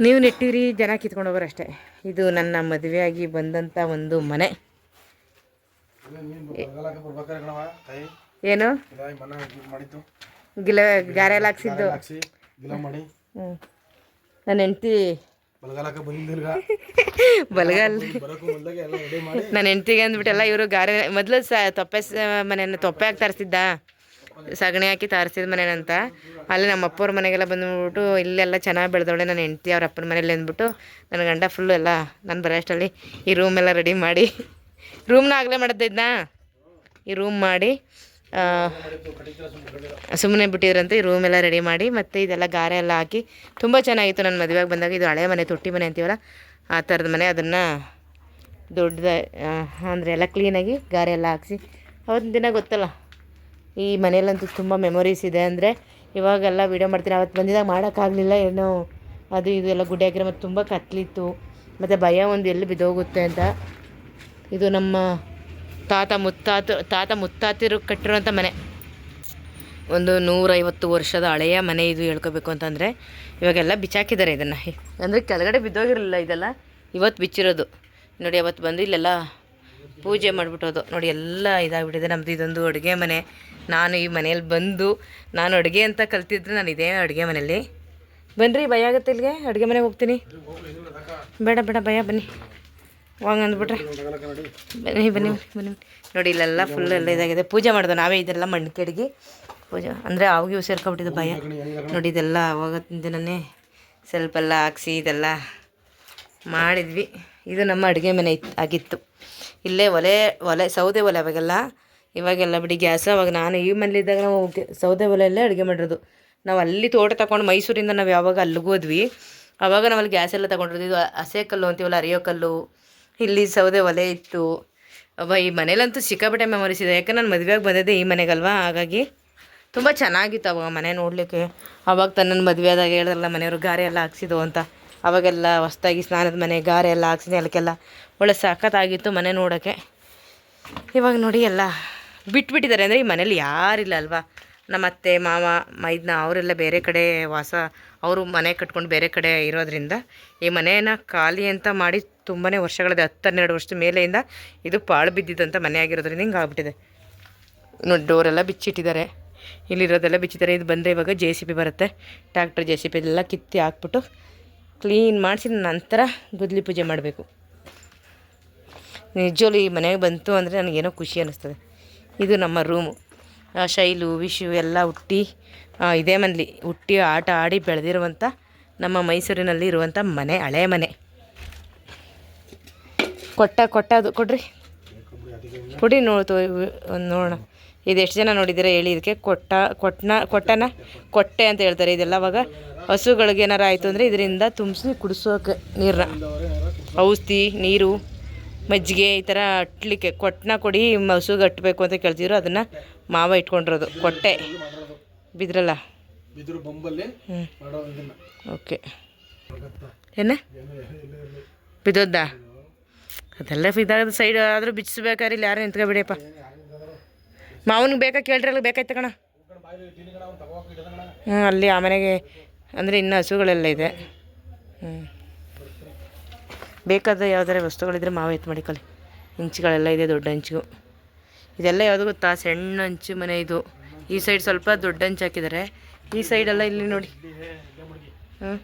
ನೀವು ನೆಟ್ಟಿರಿ, ಜನ ಕಿತ್ಕೊಂಡು ಹೋಗೋರು ಅಷ್ಟೇ. ಇದು ನನ್ನ ಮದುವೆಯಾಗಿ ಬಂದಂಥ ಒಂದು ಮನೆ. ಏನು? ಗಿಲ ಗಾರೆ ಹಾಕ್ಸಿದ್ದು. ನನ್ನ ಹೆಂಡತಿ ಬಲಗಾಲ್. ನನ್ನ ಹೆಂಡತಿಗೆ ಅಂದ್ಬಿಟ್ಟೆಲ್ಲ ಇವರು ಗಾರೆ, ಮೊದಲು ಸ, ತೊಪ್ಪೆ ಮನೆಯನ್ನು ತೊಪ್ಪೆ ಹಾಕಿ ತರಿಸಿದ್ದ ಸಗಣಿ ಹಾಕಿ ತಾರಿಸಿದ ಮನೇನಂತ. ಅಲ್ಲಿ ನಮ್ಮ ಅಪ್ಪವ್ರ ಮನೆಗೆಲ್ಲ ಬಂದ್ಬಿಟ್ಟು ಇಲ್ಲೆಲ್ಲ ಚೆನ್ನಾಗಿ ಬೆಳೆದವಳೆ ನನ್ನ ಹೆಂಡ್ತಿ ಅವ್ರ ಅಪ್ಪನ ಮನೇಲಿ ಅಂದ್ಬಿಟ್ಟು ನನ್ನ ಗಂಡ ಫುಲ್ಲು ಎಲ್ಲ ನಾನು ಬರೋಷ್ಟಲ್ಲಿ ಈ ರೂಮ್ ಎಲ್ಲ ರೆಡಿ ಮಾಡಿ. ರೂಮ್ನ ಆಗಲೇ ಮಾಡಿದ್ದೈದ್ನಾ ಈ ರೂಮ್ ಮಾಡಿ ಸುಮ್ಮನೆ ಬಿಟ್ಟಿದ್ರಂತೆ, ಈ ರೂಮೆಲ್ಲ ರೆಡಿ ಮಾಡಿ ಮತ್ತು ಇದೆಲ್ಲ ಗಾರೆ ಎಲ್ಲ ಹಾಕಿ ತುಂಬ ಚೆನ್ನಾಗಿತ್ತು ನನ್ನ ಮದುವೆಗೆ ಬಂದಾಗ. ಇದು ಹಳೆ ಮನೆ, ತೊಟ್ಟಿ ಮನೆ ಅಂತೀವಲ್ಲ, ಆ ಥರದ ಮನೆ. ಅದನ್ನು ದೊಡ್ಡದ ಅಂದರೆ ಎಲ್ಲ ಕ್ಲೀನಾಗಿ ಗಾರೆ ಎಲ್ಲ ಹಾಕ್ಸಿ. ಅವತ್ತಿನ ದಿನ ಗೊತ್ತಲ್ಲ. ಈ ಮನೆಯಲ್ಲಂತೂ ತುಂಬ ಮೆಮೊರೀಸ್ ಇದೆ ಅಂದರೆ ಇವಾಗೆಲ್ಲ ವೀಡಿಯೋ ಮಾಡ್ತೀನಿ. ಅವತ್ತು ಬಂದಿದಾಗ ಮಾಡೋಕ್ಕಾಗಲಿಲ್ಲ ಏನೋ. ಅದು ಇದು ಎಲ್ಲ ಗುಡ್ಡೆ ಆಗಿರೋ ಮತ್ತು ತುಂಬ ಕತ್ತಲಿತ್ತು ಮತ್ತು ಭಯ ಒಂದು ಎಲ್ಲಿ ಬಿದ್ದೋಗುತ್ತೆ ಅಂತ. ಇದು ನಮ್ಮ ತಾತ ಮುತ್ತಾತ, ತಾತ ಮುತ್ತಾತಿರು ಕಟ್ಟಿರೋಂಥ ಮನೆ. ಒಂದು ನೂರೈವತ್ತು ವರ್ಷದ ಹಳೆಯ ಮನೆ ಇದು ಹೇಳ್ಕೋಬೇಕು ಅಂತಂದರೆ ಇವಾಗೆಲ್ಲ ಬಿಚ್ಚಾಕಿದ್ದಾರೆ ಇದನ್ನು. ಅಂದರೆ ಕೆಳಗಡೆ ಬಿದ್ದೋಗಿರಲಿಲ್ಲ ಇದೆಲ್ಲ. ಇವತ್ತು ಬಿಚ್ಚಿರೋದು. ನೋಡಿ, ಅವತ್ತು ಬಂದು ಇಲ್ಲೆಲ್ಲ ಪೂಜೆ ಮಾಡಿಬಿಟ್ಟೋದು. ನೋಡಿ ಎಲ್ಲ ಇದಾಗ್ಬಿಟ್ಟಿದೆ ನಮ್ಮದು ಇದೊಂದು ಅಡುಗೆ ಮನೆ. ನಾನು ಈ ಮನೆಯಲ್ಲಿ ಬಂದು, ನಾನು ಅಡುಗೆ ಅಂತ ಕಲ್ತಿದ್ರೆ ನಾನು ಇದೇ ಅಡುಗೆ ಮನೆಯಲ್ಲಿ. ಬನ್ನಿರಿ ಭಯ ಆಗುತ್ತೆ ಇಲ್ಲಿಗೆ? ಅಡುಗೆ ಮನೆಗೆ ಹೋಗ್ತೀನಿ. ಬೇಡ ಬೇಡ, ಭಯ, ಬನ್ನಿ. ವಾಂಗ್ ಅಂದ್ಬಿಟ್ರೆ. ಬನ್ನಿ ಬನ್ನಿ ಬನ್ನಿ ನೋಡಿ ಇಲ್ಲೆಲ್ಲ ಫುಲ್ ಎಲ್ಲ ಇದಾಗಿದೆ. ಪೂಜೆ ಮಾಡ್ದೆ ನಾವೇ, ಇದೆಲ್ಲ ಮಣ್ಣು ಕೆಡಗಿ ಪೂಜೆ, ಅಂದರೆ ಅವಾಗಿಯೂ ಸೇರ್ಕೊಬಿಟ್ಟಿದ್ದು ಭಯ. ನೋಡಿ ಇದೆಲ್ಲ ಅವಾಗ ದಿನನೇ ಸ್ವಲ್ಪ ಎಲ್ಲ ಹಾಕ್ಸಿ ಇದೆಲ್ಲ ಮಾಡಿದ್ವಿ. ಇದು ನಮ್ಮ ಅಡುಗೆ ಮನೆ ಆಗಿತ್ತು. ಇಲ್ಲೇ ಒಲೆ ಒಲೆ, ಸೌದೆ ಒಲೆ ಅವಾಗೆಲ್ಲ. ಇವಾಗೆಲ್ಲ ಬಿಡಿ ಗ್ಯಾಸ್ ಅವಾಗ ನಾನು ಈ ಮನೇಲಿದ್ದಾಗ ನಾವು ಸೌದೆ ಒಲೆಯಲ್ಲೇ ಅಡುಗೆ ಮಾಡಿರೋದು. ನಾವು ಅಲ್ಲಿ ತೋಟ ತಗೊಂಡು ಮೈಸೂರಿಂದ ನಾವು ಯಾವಾಗ ಅಲ್ಲಿಗೆ ಹೋದ್ವಿ. ಅವಾಗ ನಾವು ಅಲ್ಲಿ ಗ್ಯಾಸ್ ಎಲ್ಲ ತಗೊಂಡಿರೋದು. ಇದು ಹಸೆ ಕಲ್ಲು ಅಂತೀವಲ್ಲ, ಅರಿಯೋ ಕಲ್ಲು. ಇಲ್ಲಿ ಸೌದೆ ಒಲೆ ಇತ್ತು. ಅವ ಈ ಮನೇಲಂತೂ ಸಿಕ್ಕಾಪಟ್ಟೆ ಮೆಮೊರೀಸ್ ಇದೆ. ಯಾಕಂದ್ರೆ ನಾನು ಮದುವೆಯಾಗಿ ಬಂದಿದ್ದೆ ಈ ಮನೆಗಲ್ವಾ? ಹಾಗಾಗಿ ತುಂಬ ಚೆನ್ನಾಗಿತ್ತು ಅವಾಗ ಮನೆ ನೋಡಲಿಕ್ಕೆ. ಅವಾಗ ತನ್ನ ಮದುವೆ ಆದಾಗ ಹೇಳಿದ್ರಲ್ಲ ಮನೆಯವರು ಗಾರೆ ಎಲ್ಲ ಹಾಕ್ಸಿದ್ದು ಅಂತ. ಅವಾಗೆಲ್ಲ ಹೊಸ್ದಾಗಿ ಸ್ನಾನದ ಮನೆ, ಗಾರೆ ಎಲ್ಲ ಹಾಕ್ಸಿನಿ ಅದಕ್ಕೆಲ್ಲ ಒಳ್ಳೆ ಸಖತ್ತಾಗಿತ್ತು ಮನೆ ನೋಡೋಕ್ಕೆ ಇವಾಗ ನೋಡಿ ಎಲ್ಲ ಬಿಟ್ಬಿಟ್ಟಿದ್ದಾರೆ. ಅಂದರೆ ಈ ಮನೇಲಿ ಯಾರಿಲ್ಲ ಅಲ್ವಾ? ನಮ್ಮ ಅತ್ತೆ, ಮಾವ, ಮೈದ್ನ ಅವರೆಲ್ಲ ಬೇರೆ ಕಡೆ ವಾಸ, ಅವರು ಮನೆ ಕಟ್ಕೊಂಡು ಬೇರೆ ಕಡೆ ಇರೋದ್ರಿಂದ ಈ ಮನೆಯನ್ನ ಖಾಲಿ ಅಂತ ಮಾಡಿ ತುಂಬಾ ವರ್ಷಗಳಿದೆ ಹತ್ತು ಹನ್ನೆರಡು ವರ್ಷದ ಮೇಲೆಯಿಂದ ಇದು ಪಾಳು ಬಿದ್ದಿದ್ದಂಥ ಮನೆ ಆಗಿರೋದ್ರಿಂದ ಹಿಂಗೆ ಆಗ್ಬಿಟ್ಟಿದೆ. ನೋಡಿ ಡೋರೆಲ್ಲ ಬಿಚ್ಚಿಟ್ಟಿದ್ದಾರೆ. ಇಲ್ಲಿರೋದೆಲ್ಲ ಬಿಚ್ಚಿದ್ದಾರೆ. ಇದು ಬಂದರೆ ಇವಾಗ ಜೆ ಸಿ ಬಿ ಬರುತ್ತೆ. ಟ್ಯಾಕ್ಟರ್ ಜೆ ಸಿ ಪಿ ಎಲ್ಲ ಕಿತ್ತಿ ಹಾಕ್ಬಿಟ್ಟು ಕ್ಲೀನ್ ಮಾಡಿಸಿದ ನಂತರ ಗುದ್ಲಿ ಪೂಜೆ ಮಾಡಬೇಕು. ನಿಜವೂ ಮನೆಗೆ ಬಂತು ಅಂದರೆ ನನಗೇನೋ ಖುಷಿ ಅನ್ನಿಸ್ತದೆ. ಇದು ನಮ್ಮ ರೂಮು ಶೈಲು, ವಿಶು ಎಲ್ಲ ಹುಟ್ಟಿ ಇದೇ ಮನೇಲಿ ಹುಟ್ಟಿ ಆಟ ಆಡಿ ಬೆಳೆದಿರುವಂಥ ನಮ್ಮ ಮೈಸೂರಿನಲ್ಲಿ ಇರುವಂಥ ಮನೆ, ಹಳೆ ಮನೆ. ಕೊಟ್ಟ ಕೊಟ್ಟ ಅದು ಕೊಡ್ರಿ. ಕೊಡಿ ನೋಡ್ತು ನೋಡೋಣ. ಇದು ಎಷ್ಟು ಜನ ನೋಡಿದ್ದೀರಾ ಹೇಳಿ, ಇದಕ್ಕೆ ಕೊಟ್ಟ ಕೊಟ್ಟನ ಕೊಟ್ಟನ? ಕೊಟ್ಟೆ ಅಂತ ಹೇಳ್ತಾರೆ, ಇದೆಲ್ಲ ಅವಾಗ ಹಸುಗಳಿಗೆ ಏನಾರು ಆಯಿತು ಅಂದರೆ ಇದರಿಂದ ತುಂಬಿಸಿ ಕುಡಿಸೋಕೆ ನೀರನ್ನ ಔಷಧಿ ನೀರು ಮಜ್ಜಿಗೆ ಈ ಥರ ಅಟ್ಲಿಕ್ಕೆ ಕೊಟ್ಟನ ಕೊಡಿ ಹಸುಗೆ ಅಟ್ಟಬೇಕು ಅಂತ ಕೇಳ್ತಿದ್ರು. ಅದನ್ನು ಮಾವ ಇಟ್ಕೊಂಡಿರೋದು ಕೊಟ್ಟೆ. ಬಿದ್ರಲ್ಲ? ಓಕೆ. ಏನ? ಬಿದ್ದ ಅದೆಲ್ಲ ಬಿದ್ದಾಗ ಸೈಡ್ ಆದರೂ ಬಿಚ್ಚಿಸ್ಬೇಕಾದ್ರೆ ಇಲ್ಲಿ ಯಾರು ನಿಂತ್ಕೊಬಿಡಿಯಪ್ಪ ಮಾವನಿಗೆ ಬೇಕಾ ಕೇಳ್ರಿ ಅಲ್ಲಿ ಬೇಕಾಯ್ತು ಕಣ. ಹ್ಞೂ ಅಲ್ಲಿ ಆ ಮನೆಗೆ ಅಂದರೆ ಇನ್ನು ಹಸುಗಳೆಲ್ಲ ಇದೆ. ಹ್ಞೂ ಬೇಕಾದ ಯಾವ್ದಾರ ವಸ್ತುಗಳಿದ್ರೆ ಮಾವ ಎತ್ತು ಮಾಡಿ ಕಲಿ ಹಂಚುಗಳೆಲ್ಲ ಇದೆ, ದೊಡ್ಡ ಹಂಚು ಇದೆಲ್ಲ ಯಾವುದು ಗೊತ್ತಾ? ಸಣ್ಣ ಹಂಚು ಮನೆ ಇದು. ಈ ಸೈಡ್ ಸ್ವಲ್ಪ ದೊಡ್ಡ ಹಂಚು ಹಾಕಿದ್ದಾರೆ. ಈ ಸೈಡೆಲ್ಲ ಇಲ್ಲಿ ನೋಡಿ. ಹ್ಞೂ